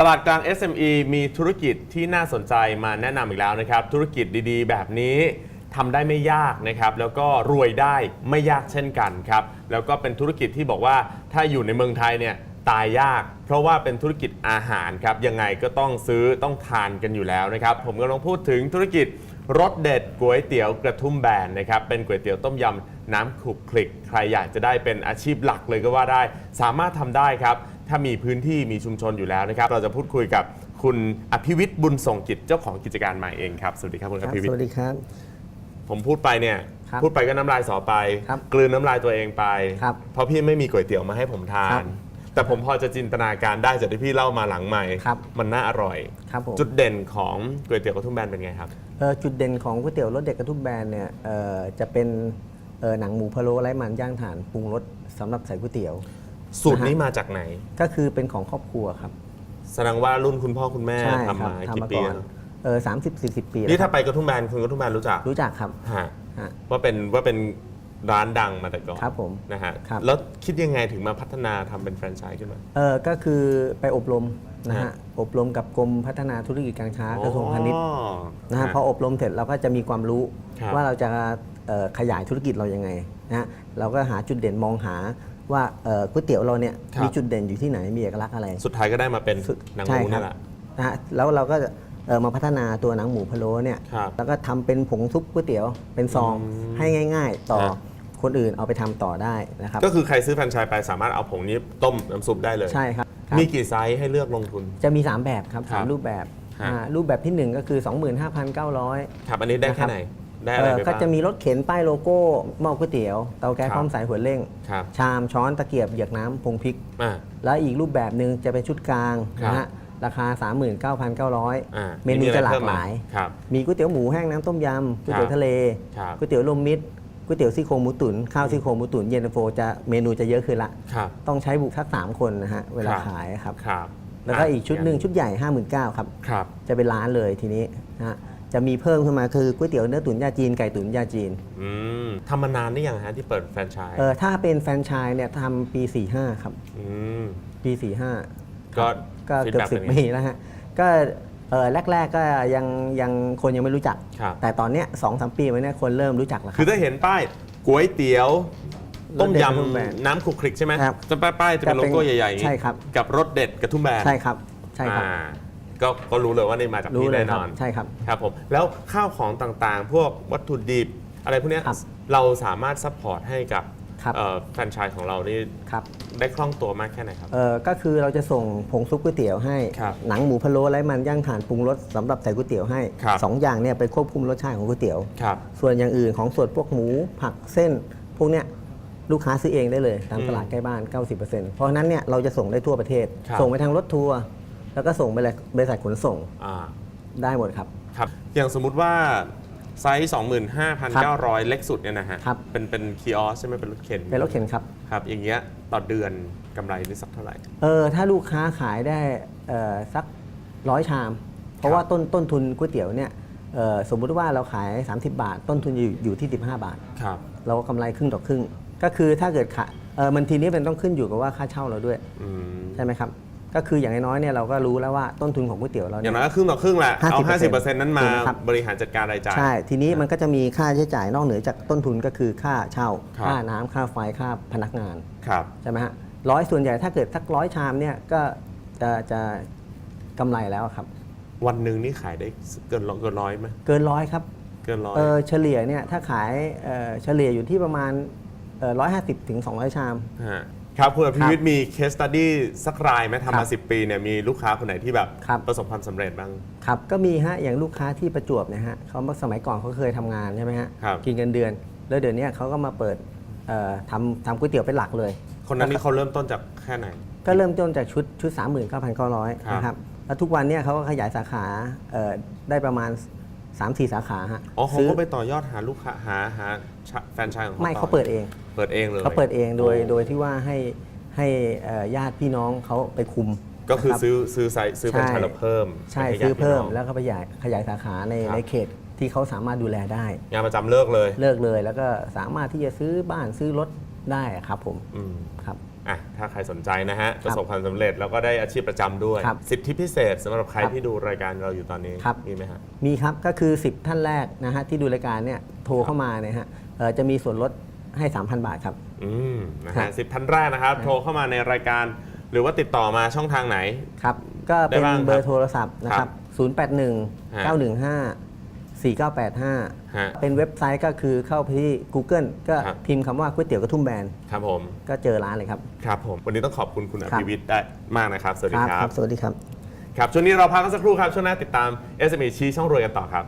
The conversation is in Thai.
ตลาดกลาง SME มีธุรกิจที่น่าสนใจมาแนะนำอีกแล้วนะครับ ธุรกิจดีๆ แบบนี้ทำได้ไม่ยากนะครับ แล้วก็รวยได้ไม่ยากเช่นกันครับ แล้วก็เป็นธุรกิจที่บอกว่าถ้าอยู่ในเมืองไทยเนี่ยตายยาก เพราะว่าเป็นธุรกิจอาหารครับ ยังไงก็ต้องซื้อต้องทานกันอยู่แล้วนะครับ ผมกำลังพูดถึงธุรกิจรสเด็ดก๋วยเตี๋ยวกระทุ่มแบนนะครับ เป็นก๋วยเตี๋ยวต้มยำน้ำขลุกคลิก ใครอยากจะได้เป็นอาชีพหลักเลยก็ว่าได้ สามารถทำได้ครับ ถ้ามีพื้นที่มีชุมชนอยู่แล้วนะครับ เราจะพูดคุยกับคุณอภิวิทย์บุญส่งกิจเจ้าของกิจการใหม่เองครับ สวัสดีครับคุณคอรับภิวิทสย์วัสดีครับ ผมพูดไปเนี่ย ครับพูดไปก็น้ำลายสอไป ครับกลืนน้ำลายตัวเองไป ครับเพราะพี่ไม่มีก๋วยเตี๋ยวมาให้ผมทาครัน บแต่ผมพอจะจินตนาการได้จากที่พี่เล่ามาหลังใหม่ ครับมันน่าอร่อย ครับผม จุดเด่นของก๋วยเตี๋ยวกระทุ่มแบนเป็นไงครับ เอ่อจุดเด่นของก๋วยเตี๋ยวรสเด็ดกระทุ่มแบนเนี่ยเอ่อจะเป็นเอ่อหนังหมูพะโล้ไร้มันย่างถ่านปรุงรสสำหรับใส่ก๋วยเตี๋ยว สูตรนะฮะนี้มาจากไหน ก็คือเป็นของครอบครัวครับแสดงว่ารุ่นคุณพ่อคุณแม่ใช่คทำรัมาทำกี่มาปีก่อนแล้วเออสามสิบสี่สิบปีนี่แล้วคถ้ารับไปกระทุ่มแบนคุณกระทุ่มแบนรู้จักรู้จักครับฮะฮะ ว่าเป็นว่าเป็นร้านดังมาแต่ก่อนครับผมนะฮะครับ แล้วคิดยังไงถึงมาพัฒนาทำเป็นแฟรนไชส์ขึ้นมา เออก็คือไปอบรมนะฮะฮะ อบรมกับกรมพัฒนาธุรกิจการค้ากระทรวงพาณิชย์อ๋อ นะฮะพออบรมเสร็จเราก็จะมีความรู้ครับว่าเราจะเอ่อขยายธุรกิจเรายังไงนะฮะเราก็หาจุดเด่นมองหา ว่าเอ่อก๋วยเตี๋ยวเราเนี่ยครับ มีจุดเด่นอยู่ที่ไหนมีเอกลักษณ์อะไร สุดท้ายก็ได้มาเป็นสุดหนังหใช่มูครันี่บแหละ นะฮะแล้วเราก็เอ่อมาพัฒนาตัวหนังหมูพะโล้เนี่ยครับแล้วก็ทำเป็นผงซุปก๋วยเตี๋ยวเป็นซองอืมให้ง่าย ๆ ต่อฮะคนอื่นเอาไปทำต่อได้นะครับก็คือใครซื้อแฟรนไชส์ไปสามารถเอาผงนี้ต้มน้ำซุปได้เลย ใช่ครับครับ มีกี่ไซส์ให้เลือกลงทุน จะมี 3 แบบครับ ครัสาบมรูปแบบฮะ อ่ารูปแบบที่ 1 ก็คือ 25,900 ครับอันนี้ได้นะคแค่รับไหน ได้อะไรเอ่อไปก็บ้างจะมีรถเข็นป้ายโลโก้หม้อก๋วยเตี๋ยว เตาแก๊สครับ พร้อมสายหัวเร่ง ครับชามช้อนตะเกียบเหยือกน้ำพงพริก อ่า แล้วอีกรูปแบบหนึ่งจะเป็นชุดกลางครับ นะฮะราคา39,900อ่าเมนูจะหลากหลาย ครับ มีก๋วยเตี๋ยวหมูแห้งน้ำต้มยำก๋วยเตี๋ยวทะเลครับก๋วยเตี๋ยวลมมิตรก๋วยเตี๋ยวซี่โครงหมูตุ๋นข้าวซี่โครงหมูตุ๋นเย็นตาโฟจะเมนูจะเยอะขึ้นละ ครับ ต้องใช้บุกทักสามคนนะฮะเวลาครับ ขายครับ ครับแล้วก็อีกชุดหนึ่งชุดใหญ่ 59,000ครับ ครับ จะเป็นร้านเลยทีนี้นะฮะ จะมีเพิ่มขึ้นมาคือก๋วยเตี๋ยวเนื้อตุ๋นยาจีนไก่ตุ๋นยาจีนอืมทำมานานได้ยังฮะที่เปิดแฟรนไชส์เออถ้าเป็นแฟรนไชส์เนี่ยทำปี 45 ครับ อืมปี 45 ก็ก็ฟีดเกือแบ็บสิบป็นไงปีแล้วฮะก็เออแรก ๆ ก็ยังยังคนยังไม่รู้จักครับแต่ตอนเนี้ยสองสามปีมาเนี้ยคนเริ่มรู้จักแล้วคคืรัอบถ้าเห็นป้ายก๋วยเตี๋ยวต้มรสเด็ดกระทุ่มแบนยำน้ำคลุกคลิกใช่ไหมครับจะป้ายป้ายจะเป็นโลโก้ใหญ่ๆอย่างนี้ใช่ครับกับรสเด็ดกระทุ่มแบนใช่ครับ ใช่ครับอ่า ก็ก็รู้เลยว่านี่มาจากรู้พี่เลยแน่คนรับอนใช่ครับครับผมแล้วข้าวของต่างๆ พวกวัตถุดิบอะไรพวกเนี้ยครับเราสามารถซัพพอร์ตให้กับครับเอ่อแฟรนไชส์ของเรานี่ครับได้คล่องตัวมากแค่ไหนครับเออก็คือเราจะส่งผงซุปก๋วยเตี๋ยวให้ครับหนังหมูพะโล้ไร้มันย่างถ่านปรุงรสสำหรับใส่ก๋วยเตี๋ยวให้ครับสองอย่างเนี่ยไปควบคุมรสชาติของก๋วยเตี๋ยวครับส่วนอย่างอื่นของส่วนพวกหมูผักเส้น พวกเนี้ยลูกค้าซื้อเองได้เลย ตามอืมตลาดใกล้บ้าน 90%เพราะฉะนั้นเนี่ยเราจะส่งได้ทั่วประเทศครับส่งไปทางรถทัวร์ แล้วก็ส่งไปเลยบริษัทขนส่งอ่าได้หมดครับ ครับ อย่างสมมุติว่าไซส์25,900 เล็กสุดเนี่ยนะฮะ ครับ เป็นเป็นคีออสใช่ไหมเป็นรถเข็นเป็นรถเข็นครับ ครับ อย่างเงี้ยต่อเดือนกำไรได้สักเท่าไหร่ เออถ้าลูกค้าขายได้เอ่อสักร้อยชาม เพราะว่าต้นต้นทุนก๋วยเตี๋ยวเนี่ยเอ่อสมมุติว่าเราขาย 30 บาท ต้นทุนอยู่อยู่ที่ 15 บาท ครับ เราก็กำไรครึ่งต่อครึ่ง ก็คือถ้าเกิดขายเออมันทีนี้เป็นต้องขึ้นอยู่กับว่าค่าเช่าเราด้วย อืม ใช่ไหมครับ ก็คืออย่างน้อยๆเนี่ยเราก็รู้แล้วว่าต้นทุนของก๋วยเตี๋ยวเราอเนี่ย่ายงน้อยก็ครึ่งต่อครึ่งแหละเอา50% 50%นั้นมาถูกไหมครับบริหารจัดการรายจ่ายใช่ ทีนี้มันก็จะมีค่าใช้จ่ายนอกเหนือจากต้นทุนก็คือค่าเช่าครับค่าน้ำค่าไฟค่าพนักงานครับใช่ไหมฮะร้อยส่วนใหญ่ถ้าเกิดสักร้อยชามเนี่ยก็จะจะกำไรแล้วครับ วันหนึ่งนี่ขายได้เกินร้อยเกินร้อยไหมเกินร้อยครับเกินร้อยเออเฉลี่ยเนี่ยถ้าขายเอ่อเฉลี่ยอยู่ที่ประมาณร้อยห้าสิบถึงสองร้อยชามฮะ ครับคุณอภิครับวิทย์มีเคสตัดดี้สักรายไหมทำครัมาบ10 ปีเนี่ยมีลูกค้าคนไหนที่แบบครับ ประสบความสำเร็จบ้าง ครับก็มีฮะอย่างลูกค้าที่ประจวบเนะฮะเขาสมัยก่อนเขาเคยทำงานใช่ไหมฮะครับ กินเงินเดือน แล้วเดี๋ยวนี้เขาก็มาเปิดเอ่อทำทำก๋วยเตี๋ยวเป็นหลักเลย คนนั้นนี่เขาเริ่มต้นจากแค่ไหน ก็เริ่มต้นจากชุดชุด 3 9 9 0 0 ครับ นะครับ แล้วทุกวันเนี่ยเขาก็ขยายสาขาเอ่อได้ประมาณ 3-4สาขาฮะอ๋อเขาซื้อก็ไปต่อยอดหาลูกค้าหาหาแฟรนไชส์ของเขาไม่ต่อเขาเปิดเอง เปิดเองเลยเขาเปิดเองโดยโโดยที่ว่าให้ให้เอ่อญาติพี่น้องเขาไปคุมก็คือนะรับซื้อซื้อไซส์ซื้อแฟรนไชส์แล้วเพิ่ม ใช่ให้ญาติซื้อเพิ่มพี่น้งแล้วก็ขยายขยายสาขาในครับในเขตที่เขาสามารถดูแลได้ งานประจำเลิกเลย เลิกเลย แล้วก็สามารถที่จะซื้อบ้านซื้อรถได้อะครับผมอืมครับ อะถ้าใครสนใจนะฮะประสบความสำเร็จแล้วก็ได้อาชีพประจำด้วย ครับสิทธิพิเศษสำหรับใครครับที่ดูรายการเราอยู่ตอนนี้ครับ มีไหมฮะ มีครับ ก็คือ 10 ท่านแรกนะฮะที่ดูรายการเนี่ยโทรเข้ามาเนี่ยฮะเอ่อจะมีส่วนลดให้ 3,000 บาทครับ อืมนะครัฮะบ สิบท่านแรกนะครับ โทรเข้ามาในรายการ หรือว่าติดต่อมาช่องทางไหน ครับ ก็เป็นได้บ้างครับเบอร์โทรศัพท์นะคครัรับบ081 915 4985 ฮะ เป็นเว็บไซต์ก็คือเข้าไปที่ Google ก็ครับ พิมพ์คำว่าก๋วยเตี๋ยวกระทุ่มแบนครับผม ก็เจอร้านเลยครับ ครับผม วันนี้ต้องขอบคุณคุณอครับภิวิทย์ได้มากนะครับ สวัสดีครับ สวัสดีครับ ครับ ช่วงนี้เราพักกันสักครู่ครับ ช่วงหน้าติดตาม SME ชี้ช่องรวยกันต่อครับ